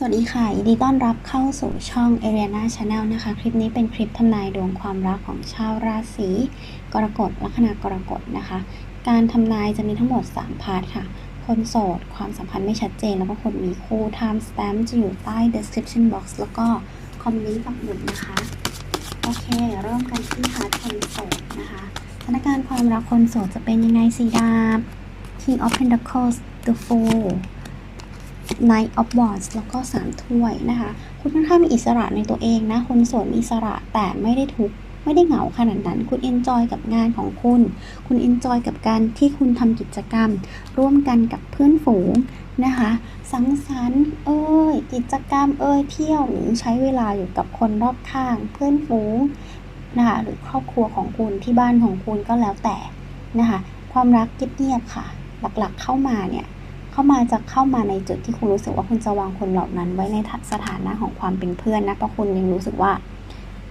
สวัสดีค่ะยินดีต้อนรับเข้าสู่ช่อง Ariana Channel นะคะ คลิปนี้เป็นคลิปทำนายดวงความรักของชาวราศีกรกฎลัคนากรกฎนะคะ การทำนายจะมีทั้งหมด 3 พาร์ทค่ะ คนโสด ความสัมพันธ์ไม่ชัดเจน แล้วก็คนมีคู่ time stamp จะอยู่ใต้ description box แล้วก็คอมเมนต์ปักหมุดนะคะ โอเค เริ่มกันที่พาร์ทคนโสดนะคะสถานการณ์ความรักคนโสดจะเป็นยังไงสีดาบ King of Pentacles The Fool Knight of Wands แล้วก็สามถ้วยนะคะ คุณค่อนข้างมีอิสระในตัวเองนะ คนโสดมีอิสระแต่ไม่ได้ทุกข์ไม่ได้เหงาขนาดนั้น คุณเอนจอยกับงานของคุณ คุณเอนจอยกับการที่คุณทำกิจกรรม ร่วมกันกับเพื่อนฝูงนะคะ สังสรรค์เอ้ยกิจกรรมเอ้ยเที่ยวหรือใช้เวลาอยู่กับคนรอบข้าง เพื่อนฝูงนะคะหรือครอบครัวของคุณที่บ้านของคุณก็แล้วแต่นะคะ ความรักเงียบๆค่ะ หลักๆเข้ามาเนี่ย เข้ามาจะเข้ามาในจุดที่คุณรู้สึกว่าคุณจะวางคนเหล่านั้นไว้ในสถานะของความเป็นเพื่อนนะเพราะคุณยังรู้สึกว่า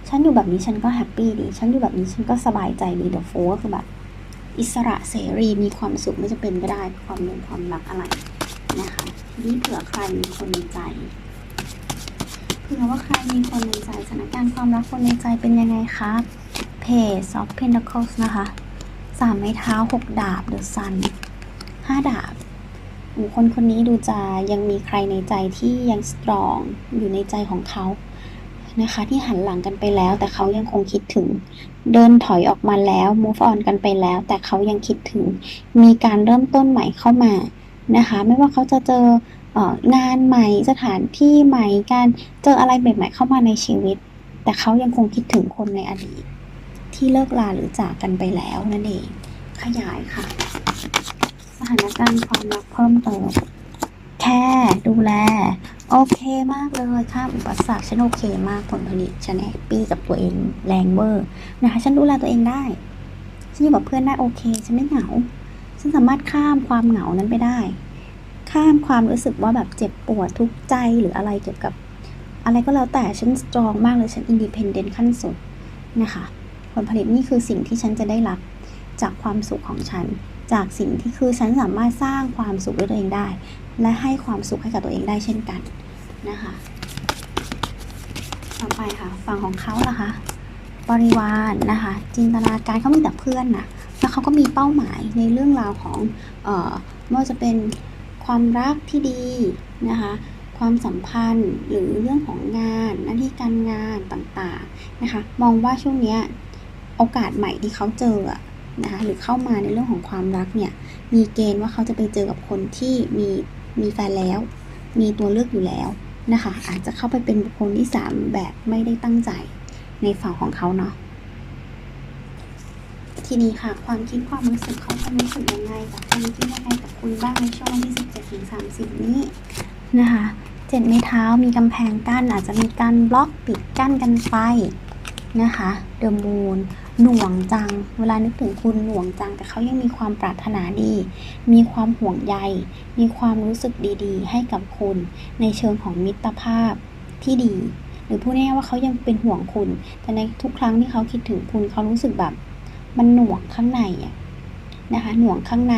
ฉันอยู่แบบนี้ฉันก็แฮปปี้ดี ฉันอยู่แบบนี้ฉันก็สบายใจดีเดอะโฟก็คือแบบ อิสระเสรีมีความสุขไม่จะเป็นก็ได้ความเรื่องความรักอะไรนะคะนี้เผื่อใครมีคนในใจเผื่อว่าใครมีคนในใจสถานการณ์ความรักคนในใจเป็นยังไงคะเพจซอฟเพน t ค c สนะคะสามไม้เท้าหกดาบเดอะซันห้าดาบ คคลคนนี้ดูจะยังมีใครในใจที่ยังสตรองอยู่ในใจของเขานะคะ ที่หันหลังกันไปแล้ว แต่เขายังคงคิดถึง เดินถอยออกมาแล้ว move on กันไปแล้ว แต่เขายังคิดถึง มีการเริ่มต้นใหม่เข้ามานะคะ ไม่ว่าเขาจะเจองานใหม่สถานที่ใหม่การเจออะไรใหม่ๆเข้ามาในชีวิต แต่เขายังคงคิดถึงคนในอดีต ที่เลิกลาหรือจากกันไปแล้วนั่นเอง ขยายค่ะ สถานการณ์ความรักเพิ่มเติม แค่ดูแล โอเคมากเลยข้ามอุปสรรคฉันโอเคมากผลผลิตฉันแฮปปี้กับตัวเองแรงเวอร์นะคะฉันดูแลตัวเองได้ ฉันอยู่กับเพื่อนได้โอเค ฉันไม่เหงา ฉันสามารถข้ามความเหงานั้นไปได้ ข้ามความรู้สึกว่าแบบเจ็บปวดทุกข์ใจหรืออะไรเกี่ยวกับ อะไรก็แล้วแต่ฉันสตรองมากเลยฉันอินดิเพนเดนต์ขั้นสุดนะคะ ผลผลิตนี่คือสิ่งที่ฉันจะได้รับจากความสุขของฉัน จากสิ่งที่คือฉันสามารถสร้างความสุขด้วยตัวเองได้ และให้ความสุขให้กับตัวเองได้เช่นกันนะคะต่อไปค่ะฝั่งของเขาล่ะคะบริวารนะคะจินตนาการเขามีแต่เพื่อนนะแล้วเขาก็มีเป้าหมายในเรื่องราวของเอ่อไม่ว่าจะเป็นความรักที่ดีนะคะความสัมพันธ์หรือเรื่องของงานหน้าที่การงานต่างๆนะคะ มองว่าช่วงเนี้ยโอกาสใหม่ที่เขาเจออะ นะคะหรือเข้ามาในเรื่องของความรักเนี่ยมีเกณฑ์ว่าเขาจะไปเจอกับคนที่มีมีแฟนแล้ว มีตัวเลือกอยู่แล้วนะคะอาจจะเข้าไปเป็นบุคคลที่สามแบบไม่ได้ตั้งใจในฝั่งของเขาเนาะทีนี้ค่ะ ความคิดความรู้สึกเขาจะรู้สึกยังไงกับคุณคิดยังไงกับคุณบ้างในช่วงวันที่ 17ถึง30 นี้นะคะเจ็ดไม้เท้ามีกำแพงกั้นอาจจะมีการบล็อกปิดกั้นกันไปนะคะเดอะมูน หน่วงจัง เวลานึกถึงคุณหน่วงจัง แต่เขายังมีความปรารถนาดี มีความห่วงใย มีความรู้สึกดีๆ ให้กับคุณ ในเชิงของมิตรภาพที่ดี หรือพูดง่ายๆว่าเขายังเป็นห่วงคุณ แต่ในทุกครั้งที่เขาคิดถึงคุณเขารู้สึกแบบ มันหน่วงข้างในอะนะคะหน่วงข้างใน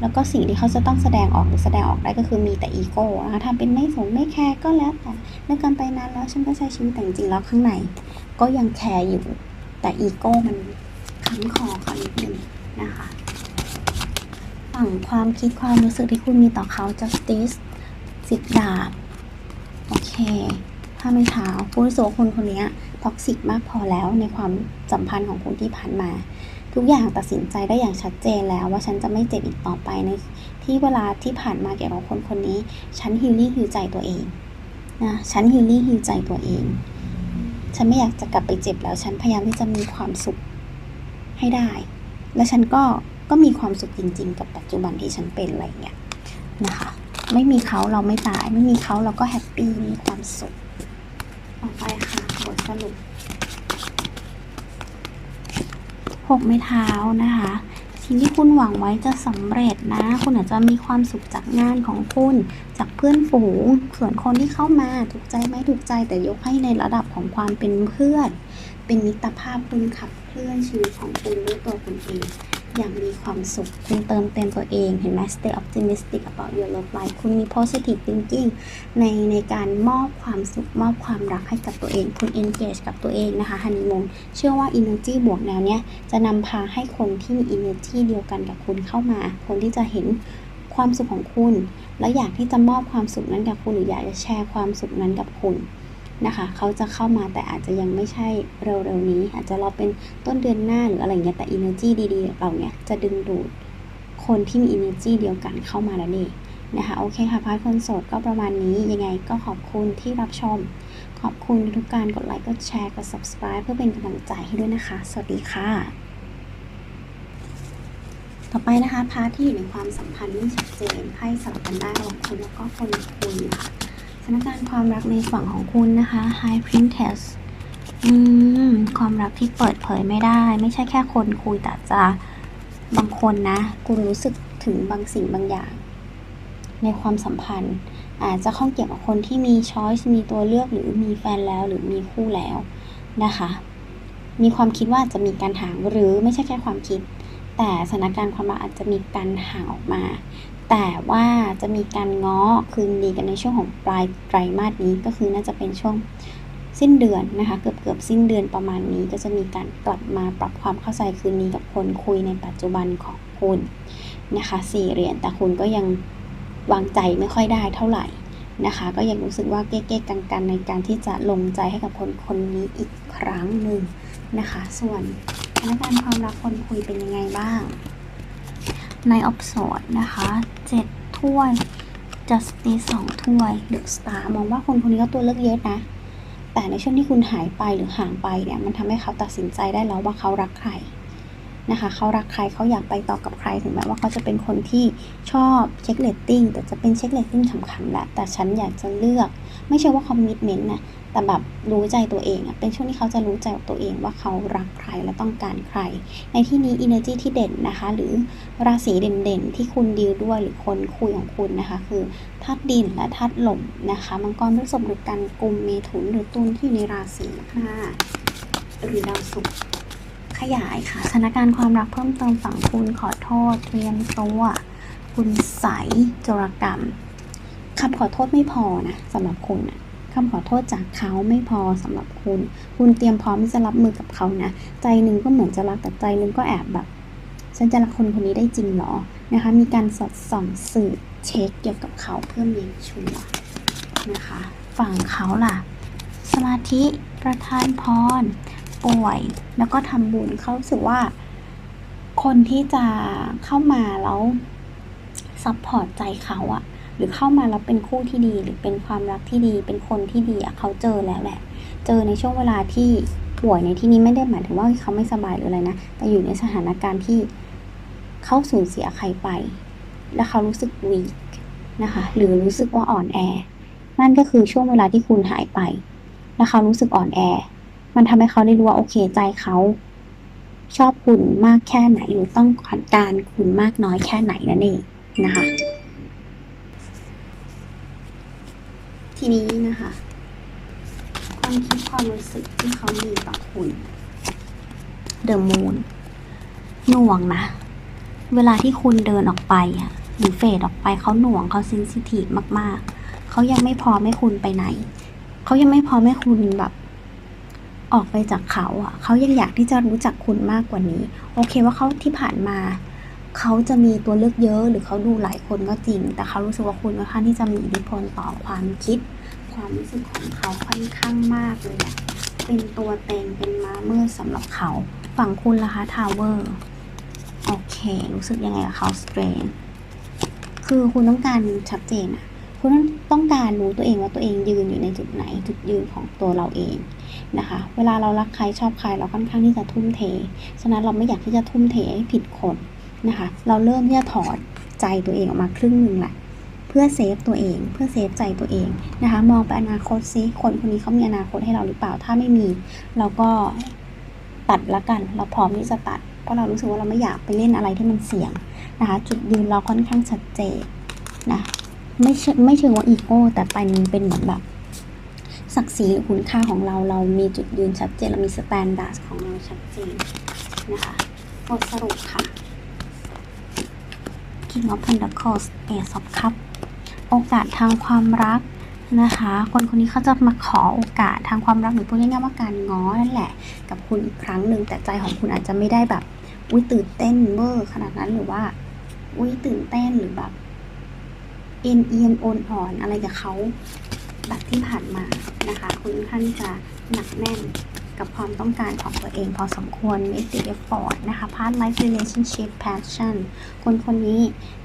แล้วก็สิ่งที่เขาจะต้องแสดงออกหรือแสดงออกได้ก็คือมีแต่อีโก้นะคะทำเป็นไม่สนไม่แคร์ก็แล้วแต่เลิกกันไปนานแล้วฉันก็ใช้ชีวิตแต่จริงๆแล้วข้างใน ก็ยังแคร์อยู่ แต่อีโก้มันขังคอเขานิดนึงนะคะ ฝั่งความคิดความรู้สึกที่คุณมีต่อเขา justice สิบดาบ โอเค ถ้าไม่เท้าคุณรู้สึกว่าคนคนนี้ท็อกซิกมากพอแล้วในความสัมพันธ์ของคุณที่ผ่านมา ทุกอย่างตัดสินใจได้อย่างชัดเจนแล้วว่าฉันจะไม่เจ็บอีกต่อไปในที่เวลาที่ผ่านมาเกี่ยวกับคนคนนี้ ฉันฮิลลี่ฮิลใจตัวเองนะฉันฮิลลี่ฮิลใจตัวเอง ฉันไม่อยากจะกลับไปเจ็บแล้ว ฉันพยายามที่จะมีความสุขให้ได้ และฉันก็ก็มีความสุขจริง ๆ กับปัจจุบันที่ฉันเป็นอะไรเงี้ยนะคะ ไม่มีเขาเราไม่ตาย ไม่มีเขาเราก็แฮปปี้มีความสุขต่อไปค่ะบทสรุปหกไม้เท้านะคะ สิ่งที่คุณหวังไว้จะสำเร็จนะ คุณอาจจะมีความสุขจากงานของคุณ จากเพื่อนฝูง ส่วนคนที่เข้ามาถูกใจไหมถูกใจแต่ยกให้ในระดับของความเป็นเพื่อน เป็นมิตรภาพคุณขับเคลื่อนชีวิตของคุณด้วยตัวคุณเอง อย่างมีความสุข คุณเติมเต็มตัวเอง เห็นไหม stay optimistic about your love life คุณมี positive thinking ในในการมอบความสุข มอบความรักให้กับตัวเอง คุณ engage กับตัวเองนะคะ honeymoon เชื่อว่า energy บวกแนวเนี้ย จะนำพาให้คนที่มี energy เดียวกันกับคุณเข้ามา คนที่จะเห็นความสุขของคุณ และอยากที่จะมอบความสุขนั้นกับคุณหรืออยากจะแชร์ความสุขนั้นกับคุณ นะคะเขาจะเข้ามาแต่อาจจะยังไม่ใช่เร็วๆนี้ อาจจะรอเป็นต้นเดือนหน้าหรืออะไรเงี้ยแต่ energy ดีๆเราเนี่ยจะดึงดูดคนที่มี energy เดียวกันเข้ามาแล้วนี่นะคะโอเคค่ะพาร์ทคนโสดก็ประมาณนี้ยังไงก็ขอบคุณที่รับชม ขอบคุณทุกการกดไลค์กดแชร์กด subscribe เพื่อเป็นกำลังใจให้ด้วยนะคะ สวัสดีค่ะ ต่อไปนะคะพาร์ทที่อยู่ในความสัมพันธ์ไม่ชัดเจนให้สลับกันได้ระหว่างคุณแล้วก็คนคุยค่ะ ถานการณ์ความรักในฝั่งของคุณนะคะ High Princess อืม ความรักที่เปิดเผยไม่ได้ ไม่ใช่แค่คนคุยแต่จะบางคนนะ คุณรู้สึกถึงบางสิ่งบางอย่าง ในความสัมพันธ์ อาจจะข้องเกี่ยวกับคนที่มีช้อยส์มีตัวเลือกหรือมีแฟนแล้วหรือมีคู่แล้วนะคะ มีความคิดว่าจะมีการห่างหรือไม่ใช่แค่ความคิด แต่สถานการณ์ความรักอาจจะมีการห่างออกมา แต่ว่าจะมีการง้อคืนดีกันในช่วงของปลายไตรมาสนี้ก็คือน่าจะเป็นช่วงสิ้นเดือนนะคะ เกือบเกือบสิ้นเดือนประมาณนี้ ก็จะมีการกลับมาปรับความเข้าใจคืนนี้กับคนคุยในปัจจุบันของคุณนะคะสี่เหรียญแต่คุณก็ยังวางใจไม่ค่อยได้เท่าไหร่นะคะ ก็ยังรู้สึกว่าเก๊ๆกังๆในการที่จะลงใจให้กับคนคนนี้อีกครั้งหนึ่งนะคะ ส่วนสถานการณ์ความรักคนคุยเป็นยังไงบ้าง ในออฟสอดนะคะเจ็ดถ้วย justice สองถ้วย the star มองว่าคนคนนี้ก็ตัวเลือกเยอะนะ แต่ในช่วงที่คุณหายไปหรือห่างไปเนี่ย มันทำให้เขาตัดสินใจได้แล้วว่าเขารักใครนะคะเขารักใครเขาอยากไปต่อกับใครถึงแม้ว่าเขาจะเป็นคนที่ชอบเช็คเลตติ้งแต่จะเป็นเช็คเลตติ้งขำๆแหละแต่ฉันอยากจะเลือก ไม่ใช่ว่าคอมมิชเมนต์นะ แต่แบบรู้ใจตัวเองอะเป็นช่วงที่เขาจะรู้ใจกับตัวเองว่าเขารักใครและต้องการใคร ในที่นี้ energy ที่เด่นนะคะ หรือราศีเด่นๆ ที่คุณดีลด้วยหรือคนคุยของคุณนะคะ คือธาตุดินและธาตุลมนะคะมังกรพฤษภหรือกันกุมเมถุนหรือตุลที่อยู่ในราศีห้าหรือดาวศุกร์ขยายค่ะสถานการณ์ความรักเพิ่มเติมฝั่งคุณขอโทษเตรียมตัวคุณใสจรกรรมคำขอโทษไม่พอนะสำหรับคุณนะ คำขอโทษจากเขาไม่พอสำหรับคุณ คุณเตรียมพร้อมที่จะรับมือกับเขานะ ใจหนึ่งก็เหมือนจะรักแต่ใจหนึ่งก็แอบแบบ ฉันจะรักคนคนนี้ได้จริงหรอ นะคะ มีการสอดส่องสืบเช็คเกี่ยวกับเขาเพื่อมีชัวนะคะ ฝั่งเขาล่ะ สมาธิประทานพร ป่วย แล้วก็ทำบุญเขาสึกว่า คนที่จะเข้ามาแล้วซัพพอร์ตใจเขาอะ หรือเข้ามาแล้วเป็นคู่ที่ดี หรือเป็นความรักที่ดี เป็นคนที่ดีอะเขาเจอแล้วแหละ เจอในช่วงเวลาที่ป่วยในที่นี้ไม่ได้หมายถึงว่าเขาไม่สบายหรืออะไรนะ แต่อยู่ในสถานการณ์ที่เขาสูญเสียใครไป แล้วเขารู้สึกวีกนะคะ หรือรู้สึกว่าอ่อนแอ นั่นก็คือช่วงเวลาที่คุณหายไป แล้วเขารู้สึกอ่อนแอ มันทำให้เขาได้รู้ว่าโอเคใจเขาชอบคุณมากแค่ไหนหรือต้องการคุณมากน้อยแค่ไหนนั่นเองนะคะ ที นี้นะคะ ความคิดความรู้สึกที่เขามีต่อคุณเดอะมูนหน่วงนะ เวลาที่คุณเดินออกไปอะหรือเฟดออกไปเขาหน่วงเขาเซนซิทีฟมากๆ เขายังไม่พร้อมให้คุณไปไหน เขายังไม่พร้อมให้คุณแบบ ออกไปจากเขาอะ เขายังอยากที่จะรู้จักคุณมากกว่านี้ โอเคว่าเขาที่ผ่านมา เขาจะมีตัวเลือกเยอะหรือเขาดูหลายคนก็จริง แต่เขารู้สึกว่าคุณค่อนข้างที่จะมีอิทธิพลต่อความคิด ความรู้สึกของเขาค่อนข้างมากเลยเป็นตัวเต็งเป็นม้ามืดสำหรับเขาฝั่งคุณล่ะคะทาวเวอร์โอเค รู้สึกยังไงกับเขาสเตรนคือคุณต้องการชัดเจนอะคุณต้องการรู้ตัวเองว่าตัวเองยืนอยู่ในจุดไหนจุดยืนของตัวเราเองนะคะ เวลาเรารักใครชอบใครเราค่อนข้างที่จะทุ่มเท ฉะนั้นเราไม่อยากที่จะทุ่มเทให้ผิดคน นะคะ เราเริ่มที่จะถอดใจตัวเองออกมาครึ่งหนึ่งแหละ เพื่อเซฟตัวเอง เพื่อเซฟใจตัวเองนะคะ มองไปอนาคตซิคนคนนี้เขามีอนาคตให้เราหรือเปล่า ถ้าไม่มี เราก็ตัดละกัน เราพร้อมที่จะตัด เพราะเรารู้สึกว่าเราไม่อยากไปเล่นอะไรที่มันเสี่ยงนะคะ จุดยืนเราค่อนข้างชัดเจนนะ ไม่ไม่เชิงว่าอีโก้ แต่เป็นเป็นเหมือนแบบศักดิ์ศรีหรือคุณค่าของเรา เรามีจุดยืนชัดเจน เรามีสแตนดาร์ดของเราชัดเจนนะคะ บทสรุปค่ะ King of Pentacles Ace of Cup โอกาสทางความรักนะคะ คนคนนี้เขาจะมาขอโอกาสทางความรักหรือพูดง่ายๆว่าการง้อนั่นแหละ กับคุณอีกครั้งหนึ่งแต่ใจของคุณอาจจะไม่ได้แบบอุ้ยตื่นเต้นเวอร์ขนาดนั้นหรือว่าอุ้ยตื่นเต้นหรือแบบเอ็นเอียนโอนอ่อนอะไรกับเขาแบบที่ผ่านมานะคะ คุณค่อนข้างจะหนักแน่น กับความต้องการของตัวเองพอสมควร make the effort นะคะ part life relationship passion คนคนนี้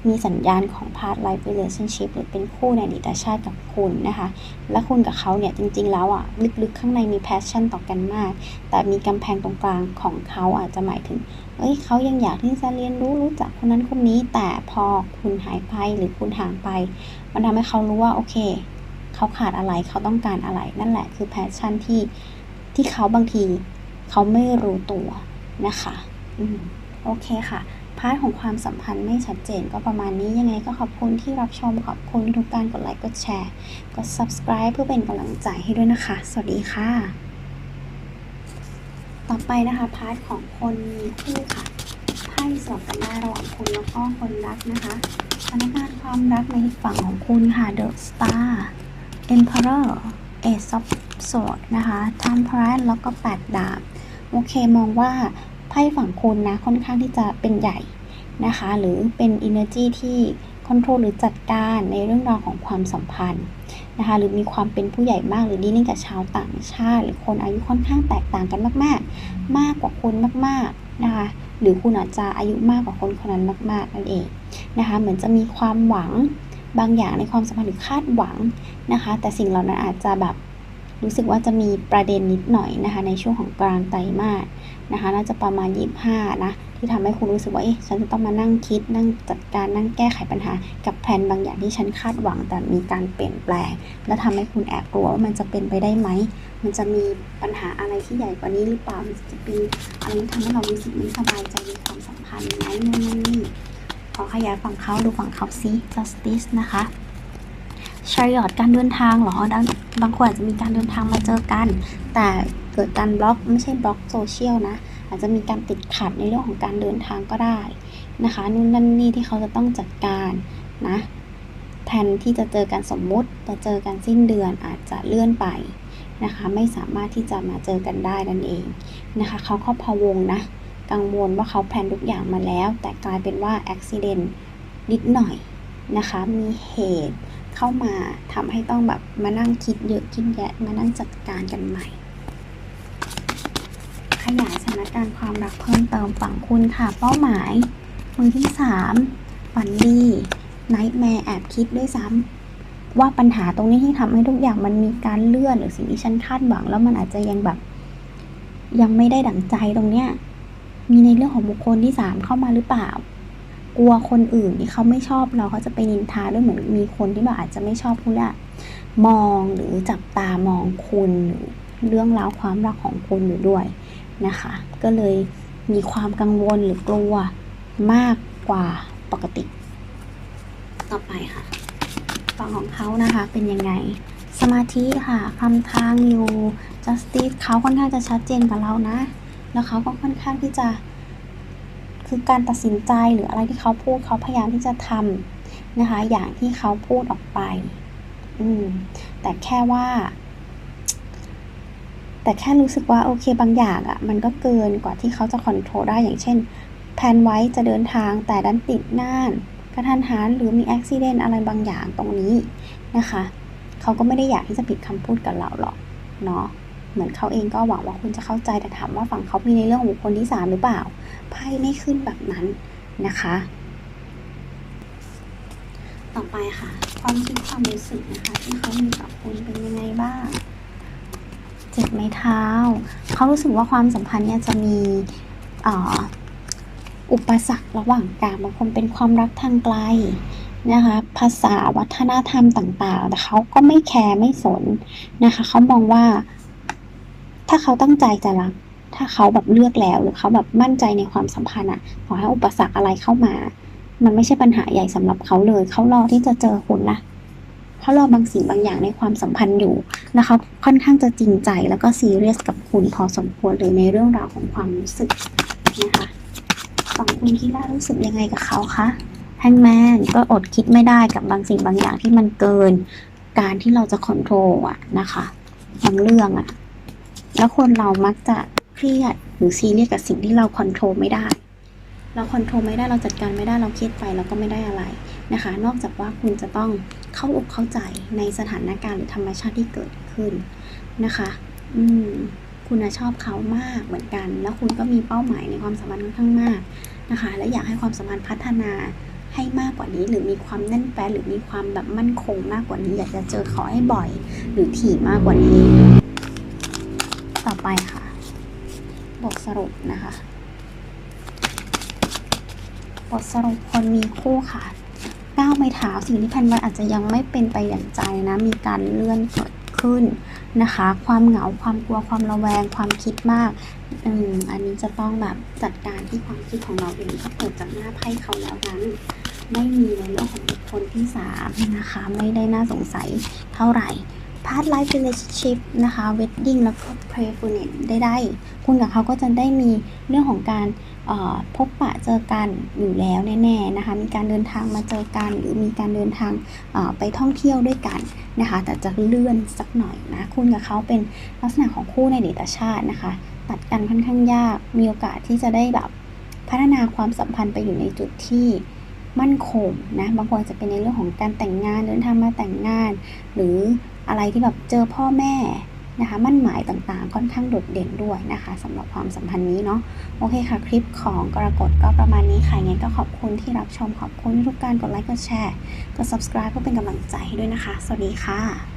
มีสัญญาณของ part life relationship หรือเป็นคู่ในอดีตชาติกับคุณนะคะ และคุณกับเขาเนี่ยจริง ๆ แล้วอะ ลึกๆ ข้างในมี passion ต่อกันมาก แต่มีกำแพงตรงกลางของเขาอาจจะหมายถึงเอ้ยเขายังอยากที่จะเรียนรู้รู้จักคนนั้นคนนี้ แต่พอคุณหายไปหรือคุณห่างไป มันทำให้เขารู้ว่าโอเคเขาขาดอะไรเขาต้องการอะไรนั่นแหละคือแพชชั่นที่ ที่เขาบางทีเขาไม่รู้ตัวนะคะอืมโอเคค่ะพาร์ทของความสัมพันธ์ไม่ชัดเจนก็ประมาณนี้ยังไงก็ขอบคุณที่รับชมขอบคุณทุกการกดไลค์กดแชร์กด subscribe เพื่อเป็นกำลังใจให้ด้วยนะคะ สวัสดีค่ะ ต่อไปนะคะพาร์ทของคนมีคู่ค่ะไพ่สลับกันได้ระหว่างคุณแล้วก็คนรักนะคะสถานการณ์ความรักในฝั่งของคุณค่ะ The Star Emperor Ace of Swords นะคะ Temperance แล้วก็แปดดาบ โอเคมองว่าไพ่ฝั่งคุณนะค่อนข้างที่จะเป็นใหญ่นะคะ หรือเป็น energy ที่ control หรือจัดการในเรื่องราวของความสัมพันธ์นะคะหรือมีความเป็นผู้ใหญ่มากหรือดีลิ่งกับชาวต่างชาติ หรือคนอายุค่อนข้างแตกต่างกันมาก ๆ มากกว่าคุณมากๆนะคะหรือคุณอาจจะอายุมากกว่าคนคนนั้นมาก ๆ นั่นเองนะคะเหมือนจะมีความหวังบางอย่างในความสัมพันธ์หรือคาดหวังนะคะ แต่สิ่งเหล่านั้นอาจจะแบบ รู้สึกว่าจะมีประเด็นนิดหน่อยนะคะ ในช่วงของกลางไตรมาสนะคะ น่าจะประมาณ 25 นะ ที่ทำให้คุณรู้สึกว่า เอ๊ะ ฉันจะต้องมานั่งคิด นั่งจัดการ นั่งแก้ไขปัญหา กับแผนบางอย่างที่ฉันคาดหวัง แต่มีการเปลี่ยนแปลง และทำให้คุณแอบกลัวว่ามันจะเป็นไปได้ไหม มันจะมีปัญหาอะไรที่ใหญ่กว่านี้หรือเปล่า มันจะเป็นอะไรที่ทำให้เรารู้สึกไม่สบายใจในความสัมพันธ์ไหมนู่นนี่ขอขยายฝั่งเขาดูฝั่งเขาซิ justice นะคะชายอดการเดินทางเหรอบาง บางคนอาจจะมีการเดินทางมาเจอกัน แต่เกิดการบล็อกไม่ใช่บล็อกโซเชียลนะ อาจจะมีการติดขัดในเรื่องของการเดินทางก็ได้นะคะนู่นนั่นนี่ที่เขาจะต้องจัดการนะแทนที่จะเจอกันสมมุติจะเจอกันสิ้นเดือนอาจจะเลื่อนไปนะคะไม่สามารถที่จะมาเจอกันได้นั่นเองนะคะเขาก็พะวงนะกังวลว่าเขาแพลนทุกอย่างมาแล้ว แต่กลายเป็นว่าอุบิเหตุนิดหน่อยนะคะมีเหตุ เข้ามาทำให้ต้องแบบมานั่งคิดเยอะคิดแยะมานั่งจัดการกันใหม่ ขยายสถานการณ์ความรักเพิ่มเติมฝั่งคุณค่ะ เป้าหมาย มือที่สามฝันดีไนท์แมร์แอบคิดด้วยซ้ำว่าปัญหาตรงนี้ที่ทำให้ทุกอย่างมันมีการเลื่อนหรือสิ่งที่ฉันคาดหวังแล้วมันอาจจะยังแบบ ยังไม่ได้ดั่งใจตรงเนี้ยมีในเรื่องของบุคคลที่สามเข้ามาหรือเปล่า กลัวคนอื่นที่เขาไม่ชอบเราเขาจะไปนินทาด้วยเหมือนมีคนที่แบบอาจจะไม่ชอบคุณอะมองหรือจับตามองคุณหรือเรื่องราวความรักของคุณอยู่ด้วยนะคะ ก็เลยมีความกังวลหรือกลัวมากกว่าปกติ ต่อไปค่ะฝั่งของเขานะคะเป็นยังไงสมาธิค่ะคำทางอยู่ justice เขาค่อนข้างจะชัดเจนกับเรานะ แล้วเขาก็ค่อนข้างที่จะ คือการตัดสินใจหรืออะไรที่เขาพูดเขาพยายามที่จะทำนะคะ อย่างที่เขาพูดออกไป อืม แต่แค่ว่า แต่แค่รู้สึกว่าโอเคบางอย่างอะ่ะ มันก็เกินกว่าที่เขาจะคอนโทรลได้อย่างเช่นแผนไว้จะเดินทางแต่ดันติดน่านกระทันหันหรือมีอุบิเหตุอะไรบางอย่างตรงนี้นะคะ เขาก็ไม่ได้อยากที่จะปิดคำพูดกับเราหรอกเนาะ เหมือนเขาเองก็หวังว่าคุณจะเข้าใจแต่ถามว่าฝั่งเขามีในเรื่องของบุคคลที่สามหรือเปล่าไพ่ไม่ขึ้นแบบนั้นนะคะ ต่อไปค่ะ ความคิดความรู้สึกนะคะ ที่เขามีกับคุณเป็นยังไงบ้างเจ็บไม้เท้า เขารู้สึกว่าความสัมพันธ์เนี่ยจะมีอุปสรรคระหว่างกาบางคนเป็นความรักทางไกลนะคะภาษาวัฒนธรรมต่างๆ แต่เขาก็ไม่แคร์ไม่สนนะคะเขามองว่า ถ้าเขาตั้งใจจะรัก ถ้าเขาแบบเลือกแล้วหรือเขาแบบมั่นใจในความสัมพันธ์อะ ขอให้อุปสรรคอะไรเข้ามา มันไม่ใช่ปัญหาใหญ่สำหรับเขาเลย เขารอที่จะเจอคุณนะเขารอบางสิ่งบางอย่างในความสัมพันธ์อยู่นะคะค่อนข้างจะจริงใจแล้วก็ซีเรียสกับคุณพอสมควรเลยในเรื่องราวของความรู้สึกนะคะฝั่งคุณคิดว่ารู้สึกยังไงกับเขาคะแฮงแมนก็อดคิดไม่ได้กับบางสิ่งบางอย่างที่มันเกิน การที่เราจะค o n t r o l อะนะคะบางเรื่องอะ แล้วคนเรามักจะเครียดหรือซีเรียสกับสิ่งที่เราค o n t r o l ไม่ได้ เราค o n t r o l ไม่ได้เราจัดการไม่ได้เราเครียดไปเราก็ไม่ได้อะไรนะคะ นอกจากว่าคุณจะต้องเข้าอกเข้าใจในสถานการณ์หรือธรรมชาติที่เกิดขึ้นนะคะ อืมคุณชอบเขามากเหมือนกัน แล้วคุณก็มีเป้าหมายในความสัมพันธ์ค่อนข้างมากนะคะ และอยากให้ความสัมพันธ์พัฒนาให้มากกว่านี้ หรือมีความแน่นแฟ้นหรือมีความแบบมั่นคงมากกว่านี้ อยากจะเจอเขาให้บ่อย หรือถี่มากกว่านี้ ไปค่ะ บทสรุปนะคะ บทสรุปคนมีคู่ค่ะก้าวไม้เท้าสิ่งที่แพนไว้อาจจะยังไม่เป็นไปอย่างใจนะ มีการเลื่อนเกิดขึ้นนะคะ ความเหงาความกลัวความระแวงความคิดมากอืมอันนี้จะต้องแบบจัดการที่ความคิดของเราเองถ้าเกิดจากหน้าไพ่เขาแล้วนั้นไม่มีในเรื่องของบุคคลที่สามนะคะ ไม่ได้น่าสงสัยเท่าไหร่ past life relationship นะคะ wedding แล้วก็ prayerfulness ได้ คุณกับเขาก็จะได้มีเรื่องของการพบปะเจอกันอยู่แล้วแน่ๆนะคะ มีการเดินทางมาเจอกัน หรือมีการเดินทางไปท่องเที่ยวด้วยกันนะคะ แต่จะเลื่อนสักหน่อยนะ คุณกับเขาเป็นลักษณะของคู่ในเดตชาตินะคะ ตัดกันค่อนข้างยาก มีโอกาสที่จะได้แบบพัฒนาความสัมพันธ์ไปอยู่ในจุดที่ มั่นคงนะบางคนจะเป็นในเรื่องของการแต่งงานเดินทางมาแต่งงาน หรืออะไรที่แบบเจอพ่อแม่นะคะมั่นหมายต่างๆ ค่อนข้างโดดเด่นด้วยนะคะสำหรับความสัมพันธ์นี้เนาะโอเคค่ะ คลิปของกรกฎก็ประมาณนี้ค่ะยังไงก็ขอบคุณที่รับชมขอบคุณทุกการกดไลค์กดแชร์กด subscribe เพื่อเป็นกำลังใจให้ด้วยนะคะ สวัสดีค่ะ